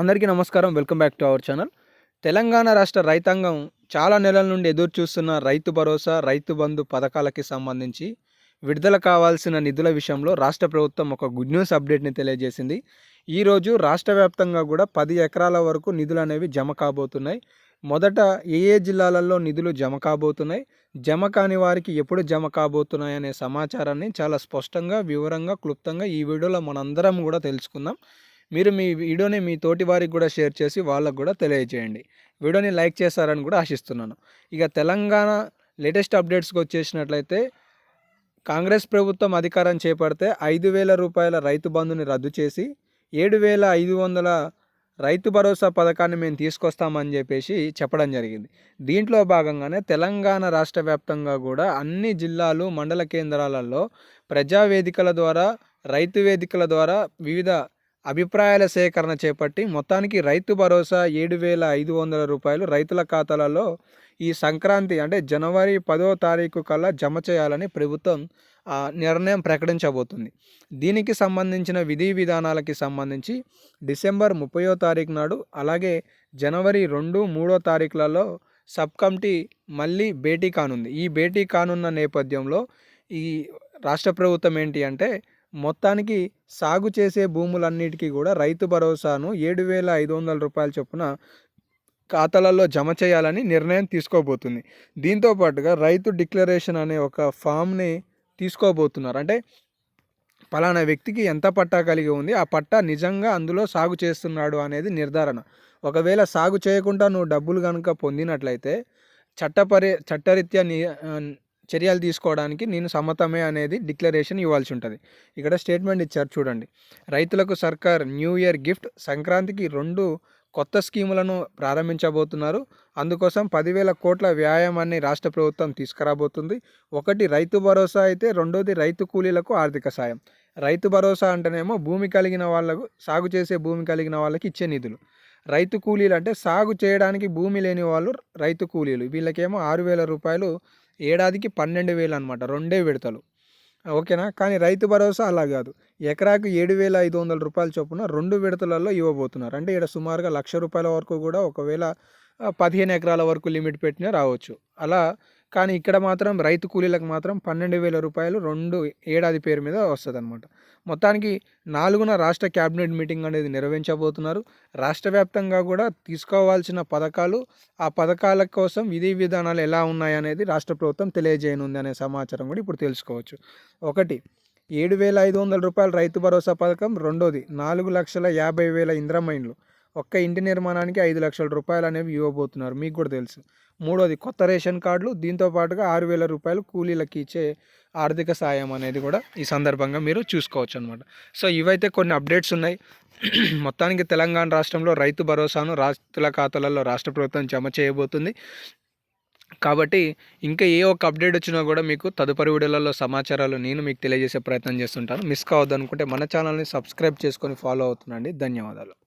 అందరికీ నమస్కారం. Welcome back to our channel. Telangana రాష్ట్ర రైతాంగం చాలా నెలల నుండి ఎదురు చూస్తున్న రైతు భరోసా రైతు బంధు పథకాలకి సంబంధించి విడుదల కావాల్సిన నిధుల విషయంలో రాష్ట్ర ప్రభుత్వం ఒక గుడ్ న్యూస్ అప్డేట్ని తెలియజేసింది. ఈరోజు రాష్ట్ర వ్యాప్తంగా కూడా పది ఎకరాల వరకు నిధులు అనేవి జమ కాబోతున్నాయి. మొదట ఏ ఏ జిల్లాలలో నిధులు జమ కాబోతున్నాయి? జమ కాని వారికి ఎప్పుడు జమ కాబోతున్నాయి అనే సమాచారాన్ని చాలా స్పష్టంగా వివరంగా క్లుప్తంగా ఈ వీడియోలో మనందరం కూడా తెలుసుకుందాం. మీరు మీ వీడియోని మీ తోటి వారికి కూడా షేర్ చేసి వాళ్ళకు కూడా తెలియజేయండి. వీడియోని లైక్ చేస్తారని కూడా ఆశిస్తున్నాను. ఇక తెలంగాణ లేటెస్ట్ అప్డేట్స్కి వచ్చేసినట్లయితే కాంగ్రెస్ ప్రభుత్వం అధికారం చేపడితే ఐదు వేల రూపాయల రైతు బంధుని రద్దు చేసి ఏడు వేల ఐదు వందల రైతు భరోసా పథకాన్ని మేము తీసుకొస్తామని చెప్పేసి చెప్పడం జరిగింది. దీంట్లో భాగంగానే తెలంగాణ రాష్ట్ర వ్యాప్తంగా కూడా అన్ని జిల్లాలు మండల కేంద్రాలలో ప్రజావేదికల ద్వారా రైతు వేదికల ద్వారా వివిధ అభిప్రాయాల సేకరణ చేపట్టి మొత్తానికి రైతు భరోసా ఏడు వేల ఐదు వందల రూపాయలు రైతుల ఖాతాలలో ఈ సంక్రాంతి అంటే జనవరి పదో తారీఖు కల్లా జమ చేయాలని ప్రభుత్వం నిర్ణయం ప్రకటించబోతుంది. దీనికి సంబంధించిన విధి విధానాలకి సంబంధించి డిసెంబర్ ముప్పయో తారీఖు నాడు అలాగే జనవరి రెండు మూడో తారీఖులలో సబ్ కమిటీ మళ్ళీ భేటీ కానుంది. ఈ భేటీ కానున్న నేపథ్యంలో ఈ రాష్ట్ర ప్రభుత్వం ఏంటి అంటే మొత్తానికి సాగు చేసే భూములన్నిటికీ కూడా రైతు భరోసాను ఏడు వేల ఐదు వందల రూపాయల చొప్పున ఖాతాలలో జమ చేయాలని నిర్ణయం తీసుకోబోతుంది. దీంతో పాటుగా రైతు డిక్లరేషన్ అనే ఒక ఫామ్ని తీసుకోబోతున్నారు. అంటే పలానా వ్యక్తికి ఎంత పట్టా కలిగి ఉంది ఆ పట్టా నిజంగా అందులో సాగు చేస్తున్నాడు అనేది నిర్ధారణ. ఒకవేళ సాగు చేయకుండా నువ్వు డబ్బులు కనుక పొందినట్లయితే చట్టపరి చట్టరీత్యా చర్యలు తీసుకోవడానికి నేను సమ్మతమే అనేది డిక్లరేషన్ ఇవ్వాల్సి ఉంటుంది ఇక్కడ స్టేట్మెంట్ ఇచ్చారు చూడండి. రైతులకు సర్కార్ న్యూ ఇయర్ గిఫ్ట్ సంక్రాంతికి రెండు కొత్త స్కీములను ప్రారంభించబోతున్నారు. అందుకోసం పదివేల కోట్ల వ్యాయామాన్ని రాష్ట్ర ప్రభుత్వం తీసుకురాబోతుంది. ఒకటి రైతు భరోసా అయితే రెండోది రైతు కూలీలకు ఆర్థిక సాయం. రైతు భరోసా అంటేనేమో భూమి కలిగిన వాళ్ళకు సాగు చేసే భూమి కలిగిన వాళ్ళకి ఇచ్చే నిధులు. రైతు కూలీలు అంటే సాగు చేయడానికి భూమి లేని వాళ్ళు రైతు కూలీలు. వీళ్ళకేమో ఆరు వేల రూపాయలు ఏడాదికి పన్నెండు వేలు అనమాట రెండే విడతలు. ఓకేనా? కానీ రైతు భరోసా అలా కాదు. ఎకరాకు ఏడు వేల ఐదు వందల రూపాయల చొప్పున రెండు విడతలలో ఇవ్వబోతున్నారు. అంటే ఇక్కడ సుమారుగా లక్ష రూపాయల వరకు కూడా ఒకవేళ పదిహేను ఎకరాల వరకు లిమిట్ పెట్టినా రావచ్చు. అలా కానీ ఇక్కడ మాత్రం రైతు కూలీలకు మాత్రం పన్నెండు వేల రూపాయలు రెండు ఏడాది పేరు మీద వస్తుంది అనమాట మొత్తానికి నాలుగున రాష్ట్ర క్యాబినెట్ మీటింగ్ అనేది నిర్వహించబోతున్నారు. రాష్ట్ర వ్యాప్తంగా కూడా తీసుకోవాల్సిన పథకాలు ఆ పథకాల కోసం విధి విధానాలు ఎలా ఉన్నాయనేది రాష్ట్ర ప్రభుత్వం తెలియజేయనుంది అనే సమాచారం కూడా ఇప్పుడు తెలుసుకోవచ్చు. ఒకటి ఏడు వేల ఐదు వందల రూపాయల రైతు భరోసా పథకం. రెండోది నాలుగు లక్షల యాభై వేల ఇంద్రమైన్లు. ఒక్క ఇంటి నిర్మాణానికి ఐదు లక్షల రూపాయలు అనేవి ఇవ్వబోతున్నారు. మీకు కూడా తెలుసు. మూడోది కొత్త రేషన్ కార్డులు. దీంతో పాటుగా ఆరు వేల రూపాయలు కూలీలకి ఇచ్చే ఆర్థిక సాయం అనేది కూడా ఈ సందర్భంగా మీరు చూసుకోవచ్చు అనమాట సో ఇవైతే కొన్ని అప్డేట్స్ ఉన్నాయి. మొత్తానికి తెలంగాణ రాష్ట్రంలో రైతు భరోసాను రైతుల ఖాతాలలో రాష్ట్ర ప్రభుత్వం జమ చేయబోతుంది. కాబట్టి ఇంకా ఏ ఒక్క అప్డేట్ వచ్చినా కూడా మీకు తదుపరి వీడియోలలో సమాచారాలు నేను మీకు తెలియజేసే ప్రయత్నం చేస్తుంటాను. మిస్ కావద్దనుకుంటే మన ఛానల్ని సబ్స్క్రైబ్ చేసుకొని ఫాలో అవుతుండండి. ధన్యవాదాలు.